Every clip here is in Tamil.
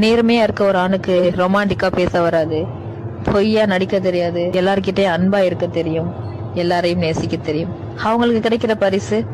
நேர்மையா இருக்க ஒரு ஆணுக்கு ரொமான்டிக்கா பேச வராது. பொய்யா நடிக்க தெரியாது. எல்லார்கிட்டயும் அன்பா இருக்க தெரியும். எல்லாரையும் நேசிக்க தெரியும். அவங்களுக்கு கிடைக்கிற பரிசு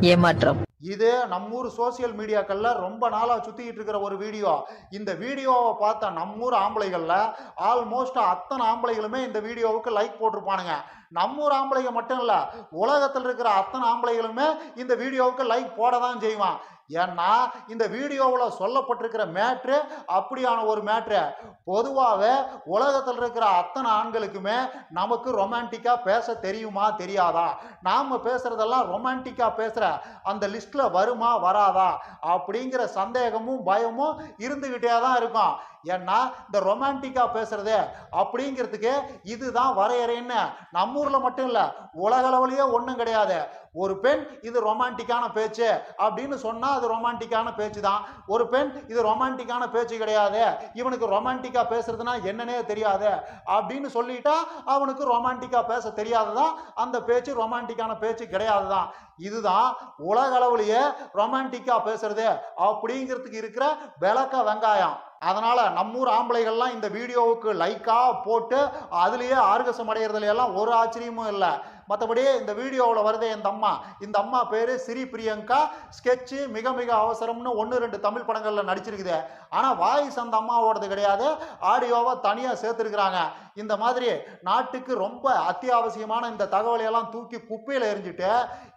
ஏமாற்றம். இது நம்மூர் சோசியல் மீடியாக்கள்ல ரொம்ப நாளாக சுற்றிக்கிட்டு இருக்கிற ஒரு வீடியோ. இந்த வீடியோவை பார்த்த நம்மூர் ஆம்பளைகளில் ஆல்மோஸ்ட் அத்தனை ஆம்பளைகளுமே இந்த வீடியோவுக்கு லைக் போட்டிருப்பானுங்க. நம்மூர் ஆம்பளைங்க மட்டும் இல்லை உலகத்தில் இருக்கிற அத்தனை ஆம்பளைகளுமே இந்த வீடியோவுக்கு லைக் போட தான் செய்வான். ஏன்னா இந்த வீடியோவில் சொல்லப்பட்டிருக்கிற மேட்ரு அப்படியான ஒரு மேட்ரு பொதுவாகவே உலகத்தில் இருக்கிற அத்தனை ஆண்களுக்குமே நமக்கு ரொமான்டிக்காக பேச தெரியுமா தெரியாதா? நாம் பேசுகிறதெல்லாம் ரொமான்டிக்காக பேசுகிற அந்த லிஸ்ட் லிஸ்ட்டில் வருமா வராதா? அப்படிங்கிற சந்தேகமும் பயமும் இருந்துக்கிட்டே தான் இருக்கும். ஏன்னா இந்த ரொமான்டிக்காக பேசுறது அப்படிங்கிறதுக்கு இதுதான் வரையறைன்னு. நம்ம ஊரில் மட்டும் இல்லை உலகளவுலேயே ஒன்றும் கிடையாது. ஒரு பெண் இது ரொமான்டிக்கான பேச்சு அப்படின்னு சொன்னால் அது ரொமான்டிக்கான பேச்சு தான் ஒரு பெண் இது ரொமான்டிக்கான பேச்சு கிடையாது. இவனுக்கு ரொமான்டிக்காக பேசுறதுனா என்னன்னே தெரியாது அப்படின்னு சொல்லிட்டா அவனுக்கு ரொமான்டிக்காக பேச தெரியாததான். அந்த பேச்சு ரொமான்டிக்கான பேச்சு கிடையாது தான் இதுதான் உலக அளவுலயே ரொமான்டிக்காக பேசுறது அப்படிங்கிறதுக்கு இருக்கிற விளக்க வெங்காயம். அதனால் நம்மூர் ஆம்பளைகள்லாம் இந்த வீடியோவுக்கு லைக்காக போட்டு அதுலேயே ஆர்கசம் அடைகிறதுல எல்லாம் ஒரு ஆச்சரியமும் இல்லை. மற்றபடி இந்த வீடியோவில் வருதே இந்த அம்மா. இந்த அம்மா பேர் சிறி பிரியங்கா. ஸ்கெட்சு மிக மிக அவசரம்னு ஒன்று ரெண்டு தமிழ் படங்களில் நடிச்சிருக்குது. ஆனால் வாய்ஸ் அந்த அம்மாவோடது கிடையாது. ஆடியோவை தனியாக சேர்த்துருக்குறாங்க. இந்த மாதிரி நாட்டுக்கு ரொம்ப அத்தியாவசியமான இந்த தகவலை எல்லாம் தூக்கி குப்பையில் எரிஞ்சிட்டு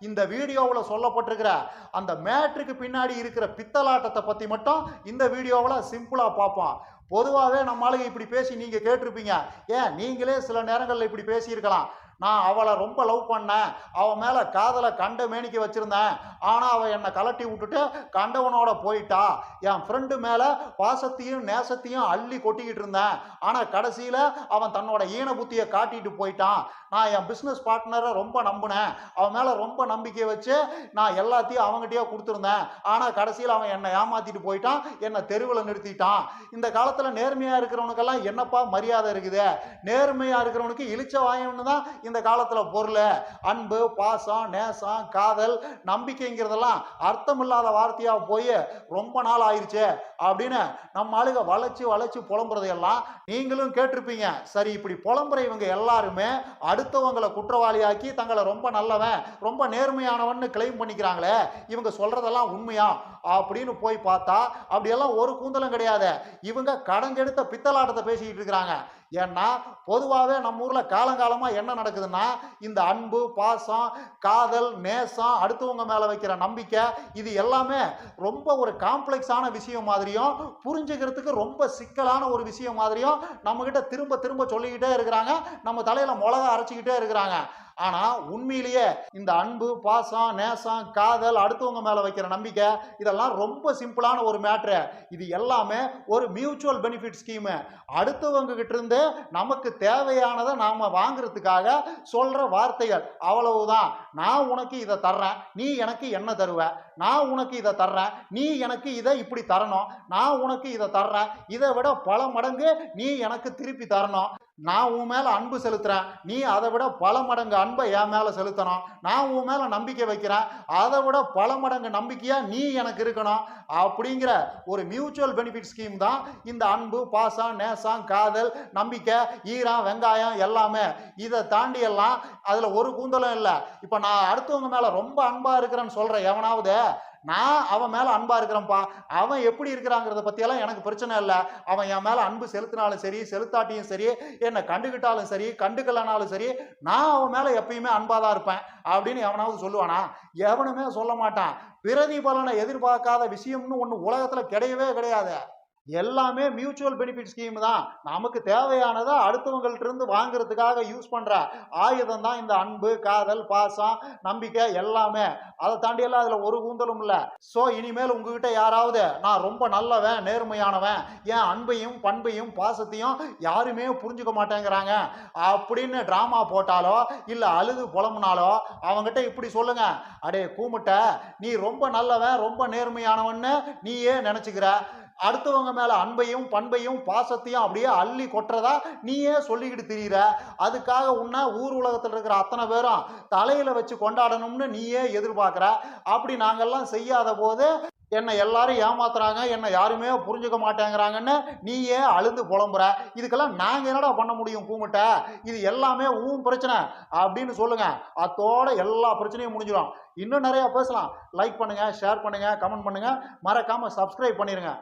இந்த வீடியோவில் சொல்லப்பட்டிருக்கிற அந்த மேட்ருக்கு பின்னாடி இருக்கிற பித்தலாட்டத்தை பற்றி மட்டும் இந்த வீடியோவில் சிம்பிளாக பார்ப்போம். பொதுவாகவே நம்ம ஆளுங்க இப்படி பேசி நீங்கள் கேட்டிருப்பீங்க. ஏன்? நீங்களே சில நேரங்களில் இப்படி பேசியிருக்கலாம். நான் அவளை ரொம்ப லவ் பண்ணேன். அவன் மேலே காதலை கண்ட மேனிக்கு வச்சுருந்தேன். ஆனால் அவள் என்னை கலட்டி விட்டுட்டு கண்டவனோட போயிட்டா. என் ஃப்ரெண்டு மேலே பாசத்தையும் நேசத்தையும் அள்ளி கொட்டிக்கிட்டு இருந்தேன். ஆனால் கடைசியில் அவன் தன்னோட ஈன புத்தியை காட்டிட்டு போயிட்டான். நான் என் பிஸ்னஸ் பார்ட்னரை ரொம்ப நம்பினேன். அவன் மேலே ரொம்ப நம்பிக்கை வச்சு நான் எல்லாத்தையும் அவங்ககிட்டயே கொடுத்துருந்தேன். ஆனால் கடைசியில் அவன் என்னை ஏமாற்றிட்டு போயிட்டான். என்னை தெருவில் நிறுத்திட்டான். இந்த காலத்தில் நேர்மையாக இருக்கிறவனுக்கெல்லாம் என்னப்பா மரியாதை இருக்குது? நேர்மையாக இருக்கிறவனுக்கு இழிச்ச வாயம்னு தான் இந்த காலத்தில் பொருள். அன்பு பாசம் நேசம் காதல் நம்பிக்கைங்கிறதெல்லாம் அர்த்தமில்லாத வார்த்தையாக போய் ரொம்ப நாள் ஆயிடுச்சு அப்படின்னு நம்ம ஆளுக வளைச்சு வளைச்சு புலம்புறதையெல்லாம் நீங்களும் கேட்டிருப்பீங்க. சரி இப்படி புலம்புற இவங்க எல்லாருமே அடுத்தவங்களை குற்றவாளியாக்கி தங்களை ரொம்ப நல்லவன் ரொம்ப நேர்மையானவன் கிளைம் பண்ணிக்கிறாங்களே இவங்க சொல்றதெல்லாம் உண்மையா அப்படின்னு போய் பார்த்தா அப்படியெல்லாம் ஒரு கூந்தலும் கிடையாது. இவங்க கடங்கெடுத்த பித்தலாட்டத்தை பேசிக்கிட்டு இருக்கிறாங்க. ஏன்னா பொதுவாகவே நம்ம ஊரில் காலங்காலமாக என்ன நடக்குதுன்னா இந்த அன்பு பாசம் காதல் நேசம் அடுத்தவங்க மேலே வைக்கிற நம்பிக்கை இது எல்லாமே ரொம்ப ஒரு காம்ப்ளெக்ஸான விஷயம் மாதிரியும் புரிஞ்சுக்கிறதுக்கு ரொம்ப சிக்கலான ஒரு விஷயம் மாதிரியும் நம்மக்கிட்ட திரும்ப திரும்ப சொல்லிக்கிட்டே இருக்கிறாங்க. நம்ம தலையில் மிளகா அரைச்சிக்கிட்டே இருக்கிறாங்க. ஆனால் உண்மையிலேயே இந்த அன்பு பாசம் நேசம் காதல் அடுத்தவங்க மேலே வைக்கிற நம்பிக்கை இதெல்லாம் ரொம்ப சிம்பிளான ஒரு மேட்ரு. இது எல்லாமே ஒரு மியூச்சுவல் பெனிஃபிட் ஸ்கீமு அடுத்தவங்க கிட்ட இருந்து நமக்கு தேவையானதை நாம் வாங்குறதுக்காக சொல்கிற வார்த்தைகள் அவ்வளவுதான். நான் உனக்கு இதை தர்றேன் நீ எனக்கு என்ன தருவ? நான் உனக்கு இதை தர்றேன். நீ எனக்கு இதை இப்படி தரணும். நான் உனக்கு இதை தர்றேன். இதை விட பல மடங்கு நீ எனக்கு திருப்பி தரணும். நான் உன் மேலே அன்பு செலுத்துறேன். நீ அதை விட பல மடங்கு அன்பை என் மேலே செலுத்தணும். நான் உன் மேலே நம்பிக்கை வைக்கிறேன். அதை விட பல மடங்கு நம்பிக்கையாக நீ எனக்கு இருக்கணும். அப்படிங்கிற ஒரு மியூச்சுவல் பெனிஃபிட் ஸ்கீம் தான் இந்த அன்பு பாசம் நேசம் காதல் நம்பிக்கை ஈரம் வெங்காயம் எல்லாமே. இதை தாண்டி எல்லாம் அதில் ஒரு கூந்தலும் இல்லை. இப்போ நான் அடுத்தவங்க மேலே ரொம்ப அன்பாக இருக்கிறேன்னு சொல்கிற எவனாவது நான் அவன் மேலே அன்பாக இருக்கிறேன்ப்பா. அவன் எப்படி இருக்கிறாங்கிறத பற்றியெல்லாம் எனக்கு பிரச்சனை இல்லை. அவன் என் மேலே அன்பு செலுத்தினாலும் சரி செலுத்தாட்டியும் சரி என்னை கண்டுக்கிட்டாலும் சரி கண்டுக்கலனாலும் சரி நான் அவன் மேலே எப்பயுமே அன்பாக தான் இருப்பேன் அப்படின்னு எவனாவது சொல்லுவானா? எவனுமே சொல்ல மாட்டான். பிரதிபலனை எதிர்பார்க்காத விஷயம்னு ஒன்று உலகத்தில் கிடையவே கிடையாது. எல்லாமே மியூச்சுவல் பெனிஃபிட் ஸ்கீம் தான். நமக்கு தேவையானதை அடுத்தவங்கள்ட்ட இருந்து வாங்குறதுக்காக யூஸ் பண்ணுற ஆயுதம் தான் இந்த அன்பு காதல் பாசம் நம்பிக்கை எல்லாமே. அதை தாண்டி எல்லாம் அதில் ஒரு கூந்தலும் இல்லை. ஸோ இனிமேல் உங்ககிட்ட யாராவது நான் ரொம்ப நல்லவன் நேர்மையானவன் என் அன்பையும் பண்பையும் பாசத்தையும் யாருமே புரிஞ்சுக்க மாட்டேங்கிறாங்க. அப்படின்னு ட்ராமா போட்டாலோ இல்லை அழுது புலம்புனாலோ அவங்ககிட்ட இப்படி சொல்லுங்க. அடே கூமுட்ட நீ ரொம்ப நல்லவன் ரொம்ப நேர்மையானவன்னு நீயே நினச்சிக்கிற. அடுத்தவங்க மேல அன்பையும் பண்பையும் பாசத்தையும் அப்படியே அள்ளி கொட்டுறதா நீயே சொல்லிக்கிட்டு திரியிற. அதுக்காக உன்னை ஊர் உலகத்தில் இருக்கிற அத்தனை பேரும் தலையில வச்சு கொண்டாடணும்னு நீயே எதிர்பார்க்குற. அப்படி நாங்கெல்லாம் செய்யாத போது என்னை எல்லாரும் ஏமாத்துறாங்க என்னை யாருமே புரிஞ்சுக்க மாட்டேங்கிறாங்கன்னு நீயே அழுந்து புலம்புற. இதுக்கெல்லாம் நாங்கள் என்னடா பண்ண முடியும் கூமிட்ட இது எல்லாமே உன் பிரச்சனை அப்படின்னு சொல்லுங்க. அத்தோட எல்லா பிரச்சனையும் முடிஞ்சிடும். இன்னும் நிறைய பேசலாம். லைக் பண்ணுங்க ஷேர் பண்ணுங்க கமெண்ட் பண்ணுங்க. மறக்காம சப்ஸ்கிரைப் பண்ணிருங்க.